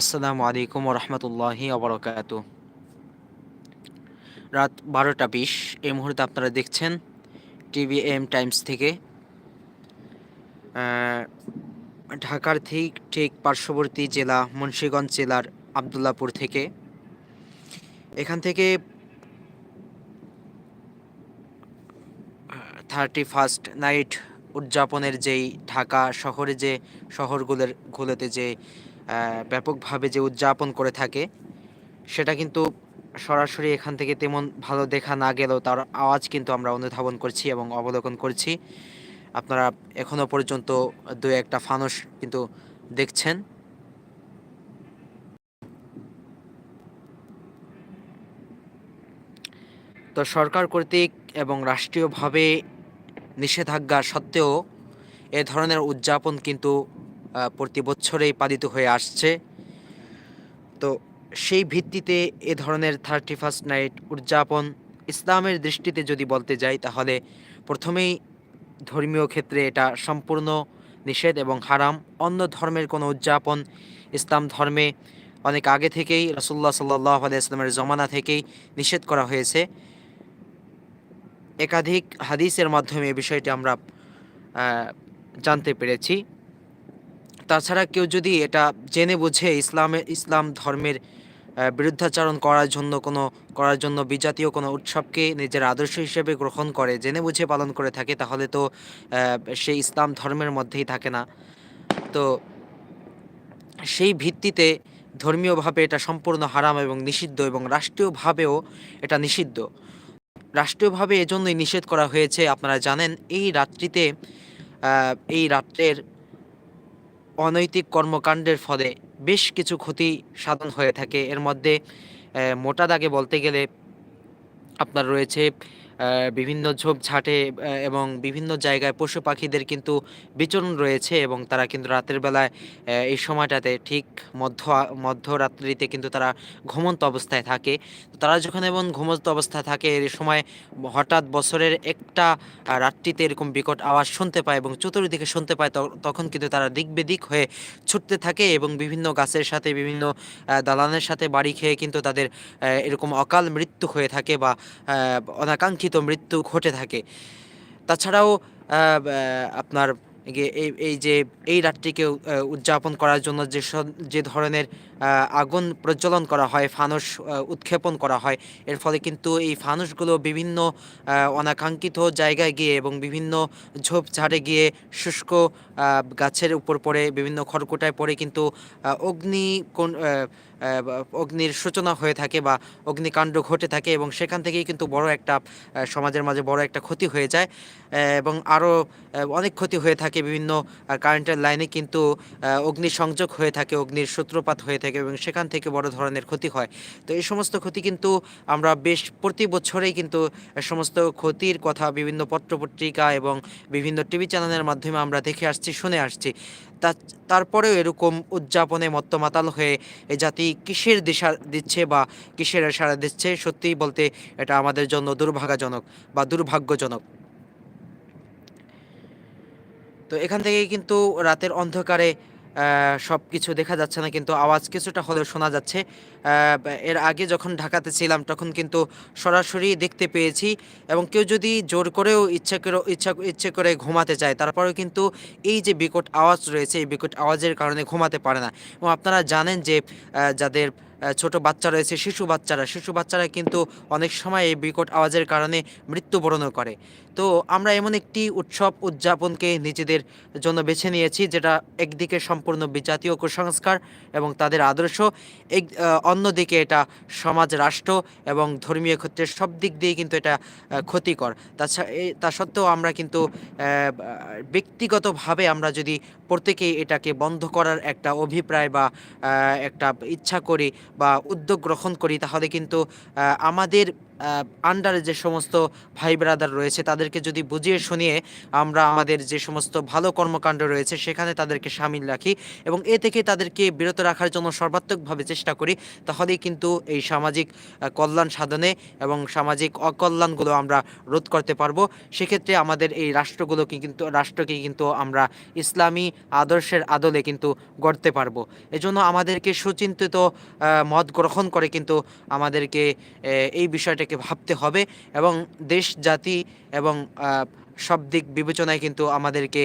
আসসালামু আলাইকুম রহমতুল্লাহি অবরকাত রাত বারোটা বিশ, এই মুহূর্তে আপনারা দেখছেন টিভি এম টাইমস থেকে। ঢাকার ঠিক ঠিক পার্শ্ববর্তী জেলা, মুন্সীগঞ্জ জেলার আবদুল্লাপুর থেকে। এখান থেকে থার্টি ফার্স্ট নাইট উদযাপনের যেই ঢাকা শহরে যে শহরগুলোর, গুলোতে যে ব্যাপকভাবে যে উদযাপন করে থাকে, সেটা কিন্তু সরাসরি এখান থেকে তেমন ভালো দেখা না গেলেও তার আওয়াজ কিন্তু আমরা অনুধাবন করছি এবং অবলোকন করছি। আপনারা এখনও পর্যন্ত দু একটা ফানস কিন্তু দেখছেন। তো সরকার কর্তৃক এবং রাষ্ট্রীয়ভাবে নিষেধাজ্ঞা সত্ত্বেও এ ধরনের উদযাপন কিন্তু প্রতি বছরেই পালিত হয়ে আসছে। তো সেই ভিত্তিতে এ ধরনের থার্টি ফার্স্ট নাইট উদযাপন ইসলামের দৃষ্টিতে যদি বলতে যাই, তাহলে প্রথমেই ধর্মীয় ক্ষেত্রে এটা সম্পূর্ণ নিষেধ এবং হারাম। অন্য ধর্মের কোনো উদযাপন ইসলাম ধর্মে অনেক আগে থেকেই রসুল্লাহ সাল্লাহ আলাইসলামের জমানা থেকেই নিষেধ করা হয়েছে। একাধিক হাদিসের মাধ্যমে এ বিষয়টি আমরা জানতে পেরেছি। তাছাড়া কেউ যদি এটা জেনে বুঝে ইসলামের ইসলাম ধর্মের বিরুদ্ধাচরণ করার জন্য কোনো, করার জন্য বিজাতীয় কোনো উৎসবকে নিজের আদর্শ হিসেবে গ্রহণ করে, জেনে বুঝে পালন করে থাকে, তাহলে তো সে ইসলাম ধর্মের মধ্যেই থাকে না। তো সেই ভিত্তিতে ধর্মীয়ভাবে এটা সম্পূর্ণ হারাম এবং নিষিদ্ধ এবং রাষ্ট্রীয়ভাবেও এটা নিষিদ্ধ। রাষ্ট্রীয়ভাবে এজন্যই নিষেধ করা হয়েছে, আপনারা জানেন, এই রাত্রিতে এই রাত্রের অনৈতিক কর্মকাণ্ডের ফলে বেশ কিছু ক্ষতি সাধন হয়ে থাকে। এর মধ্যে মোটা দাগে বলতে গেলে আপনার রয়েছে বিভিন্ন ঝোপঝাটে এবং বিভিন্ন জায়গায় পশু পাখিদের কিন্তু বিচরণ রয়েছে এবং তারা কিন্তু রাতের বেলায় এই সময়টাতে ঠিক মধ্য মধ্যরাত্রিতে কিন্তু তারা ঘুমন্ত অবস্থায় থাকে। তারা যখন এবং ঘুমন্ত অবস্থায় থাকে এই সময় হঠাৎ বছরের একটা রাত্রিতে এরকম বিকট আওয়াজ শুনতে পায় এবং চতুর্দিকে শুনতে পায় তখন কিন্তু তারা দিক বেদিক হয়ে ছুটতে থাকে এবং বিভিন্ন গাছের সাথে বিভিন্ন দালানের সাথে বাড়ি খেয়ে কিন্তু তাদের এরকম অকাল মৃত্যু হয়ে থাকে বা আহ, অনাকাঙ্ক্ষিত মৃত্যু ঘটে থাকে। তাছাড়াও আপনার এই যে, এই রাতটিকে উদযাপন করার জন্য যে যে ধরনের আগুন প্রজ্বলন করা হয়, ফানুস উৎক্ষেপণ করা হয়, এর ফলে কিন্তু এই ফানুসগুলো বিভিন্ন অনাকাঙ্ক্ষিত জায়গায় গিয়ে এবং বিভিন্ন ঝোপঝাড়ে গিয়ে শুষ্ক গাছের উপর পড়ে, বিভিন্ন খড়কুটায় পড়ে কিন্তু অগ্নি কোন অগ্নির সূচনা হয়ে থাকে বা অগ্নিকাণ্ড ঘটে থাকে এবং সেখান থেকেই কিন্তু বড় একটা সমাজের মাঝে বড় একটা ক্ষতি হয়ে যায়। এবং আরও অনেক ক্ষতি হয়ে থাকে বিভিন্ন কারেন্টের লাইনে কিন্তু আহ, অগ্নিসংযোগ হয়ে থাকে অগ্নির সূত্রপাত হয়ে থাকে এবং সেখান থেকে বড় ধরনের ক্ষতি হয়। তো এই সমস্ত ক্ষতি কিন্তু আমরা বেশ প্রতি বছরেই কিন্তু সমস্ত ক্ষতির কথা বিভিন্ন পত্রপত্রিকা এবং বিভিন্ন টিভি চ্যানেলের মাধ্যমে আমরা দেখে আসছি শুনে আসছি। তারপরেও এরকম উদযাপনে মত্তমাতাল হয়ে এ জাতি কিসের দিশা দিচ্ছে বা কিসের সারা দিচ্ছে, সত্যিই বলতে এটা আমাদের জন্য দুর্ভাগাজনক বা দুর্ভাগ্যজনক। তো এখান থেকে কিন্তু রাতের অন্ধকারে সব কিছু দেখা যাচ্ছে না, কিন্তু আওয়াজ কিছুটা হলেও শোনা যাচ্ছে। এর আগে যখন ঢাকাতে ছিলাম, তখন কিন্তু সরাসরি দেখতে পেয়েছি এবং কেউ যদি জোর করেও ইচ্ছা করে, ইচ্ছা, ইচ্ছে করে ঘুমাতে চায়, তারপরেও কিন্তু এই যে বিকট আওয়াজ রয়েছে, এই বিকট আওয়াজের কারণে ঘুমাতে পারে না। এবং আপনারা জানেন যে যাদের ছোট বাচ্চা রয়েছে, শিশু বাচ্চারা শিশু বাচ্চারা কিন্তু অনেক সময় এই বিকট আওয়াজের কারণে মৃত্যুবরণও করে। তো আমরা এমন একটি উৎসব উদযাপনকে নিজেদের জন্য বেছে নিয়েছি, যেটা একদিকে সম্পূর্ণ বিজাতীয় কুসংস্কার এবং তাদের আদর্শ, এক অন্যদিকে এটা সমাজ রাষ্ট্র এবং ধর্মীয় ক্ষেত্রে সব দিক দিয়ে কিন্তু এটা ক্ষতিকর। তাছাড়া তা সত্ত্বেও আমরা কিন্তু ব্যক্তিগতভাবে আমরা যদি প্রত্যেকেই এটাকে বন্ধ করার একটা অভিপ্রায় বা একটা ইচ্ছা করি বা উদ্যোগ গ্রহণ করি, তাহলে কিন্তু আমাদের আন্ডারে যে সমস্ত ভাই ব্রাদার রয়েছে, তাদেরকে যদি বুঝিয়ে শুনিয়ে আমরা আমাদের যে সমস্ত ভালো কর্মকাণ্ড রয়েছে, সেখানে তাদেরকে সামিল রাখি এবং এ থেকে তাদেরকে বিরত রাখার জন্য সর্বাত্মকভাবে চেষ্টা করি, তাহলেই কিন্তু এই সামাজিক কল্যাণ সাধনে এবং সামাজিক অকল্যাণগুলো আমরা রোধ করতে পারব। সেক্ষেত্রে আমাদের এই রাষ্ট্রগুলোকে কিন্তু, রাষ্ট্রকে কিন্তু আমরা ইসলামী আদর্শের আদলে কিন্তু গড়তে পারব। এজন্য আমাদেরকে সুচিন্তিত মত গ্রহণ করে কিন্তু আমাদেরকে এই এই বিষয়টাকে ভাবতে হবে এবং দেশ, জাতি এবং সব দিক বিবেচনায় কিন্তু আমাদেরকে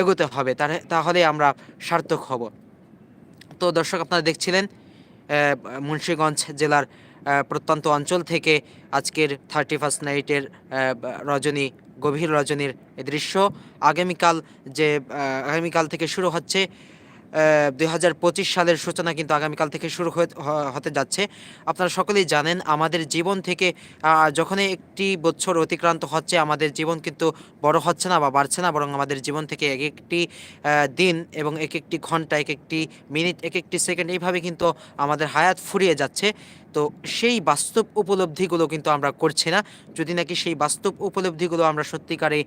এগোতে হবে। তাহলে আমরা সার্থক হব। তো দর্শক আপনারা দেখছিলেন মুন্সিগঞ্জ জেলার প্রত্যন্ত অঞ্চল থেকে আজকের থার্টি ফার্স্ট নাইটের রজনী, গভীর রজনীর দৃশ্য। আগামীকাল যে আগামীকাল থেকে শুরু হচ্ছে দুই হাজার পঁচিশ সালের সূচনা কিন্তু আগামীকাল থেকে শুরু হতে যাচ্ছে। আপনারা সকলেই জানেন, আমাদের জীবন থেকে যখনই একটি বছর অতিক্রান্ত হচ্ছে, আমাদের জীবন কিন্তু বড় হচ্ছে না বা বাড়ছে না, বরং আমাদের জীবন থেকে এক একটি দিন এবং এক একটি ঘণ্টা, এক একটি মিনিট, এক একটি সেকেন্ড, এইভাবে কিন্তু আমাদের হায়াত ফুরিয়ে যাচ্ছে। তো সেই বাস্তব উপলব্ধিগুলো কিন্তু আমরা করছি না। যদি নাকি সেই বাস্তব উপলব্ধিগুলো আমরা সত্যিকারে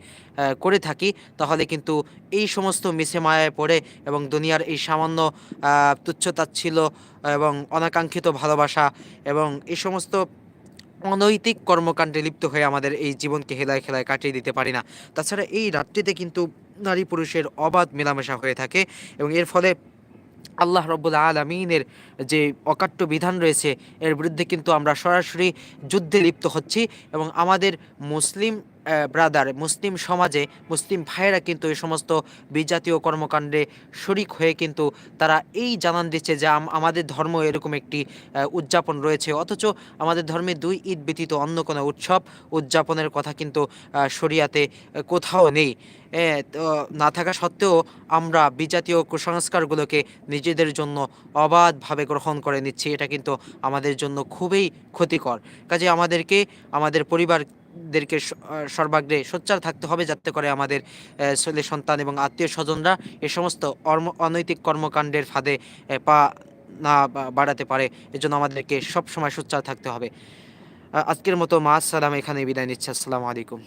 করে থাকি তাহলে কিন্তু এই সমস্ত মিশে মায়ায় পড়ে এবং দুনিয়ার এই সামান্য আহ, তুচ্ছতাচ্ছিল্য এবং অনাকাঙ্ক্ষিত ভালোবাসা এবং এই সমস্ত অনৈতিক কর্মকাণ্ডে লিপ্ত হয়ে আমাদের এই জীবনকে হেলায় খেলায় কাটিয়ে দিতে পারি না। তাছাড়া এই রাত্রিতে কিন্তু নারী পুরুষের অবাধ মেলামেশা হয়ে থাকে এবং এর ফলে আল্লাহ রব্বুল আলমিনের যে অকাট্য বিধান রয়েছে, এর বিরুদ্ধে কিন্তু আমরা সরাসরি যুদ্ধে লিপ্ত হচ্ছি এবং আমাদের মুসলিম ব্রাদার মুসলিম সমাজে মুসলিম ভাইয়েরা কিন্তু এই সমস্ত বিজাতীয় কর্মকাণ্ডে শরিক হয়ে কিন্তু তারা এই জানান দিচ্ছে যে আম- আমাদের ধর্ম এরকম একটি উদযাপন রয়েছে। অথচ আমাদের ধর্মে দুই ঈদ ব্যতীত অন্য কোনো উৎসব উদযাপনের কথা কিন্তু শরিয়াতে কোথাও নেই। না থাকা সত্ত্বেও আমরা বিজাতীয় কুসংস্কারগুলোকে নিজেদের জন্য অবাধভাবে গ্রহণ করে নিচ্ছি। এটা কিন্তু আমাদের জন্য খুবই ক্ষতিকর। কাজে আমাদেরকে, আমাদের পরিবারদেরকে আহ, সর্বাগ্রে সোচ্চার থাকতে হবে যাতে করে আমাদের ছেলে সন্তান এবং আত্মীয় স্বজনরা এ সমস্ত অনৈতিক কর্মকাণ্ডের ফাঁদে পা না বাড়াতে পারে। এজন্য আমাদেরকে সবসময় সোচ্চার থাকতে হবে। আজকের মতো মা আসসালাম এখানে বিদায় নিচ্ছে। আসসালামু আলাইকুম।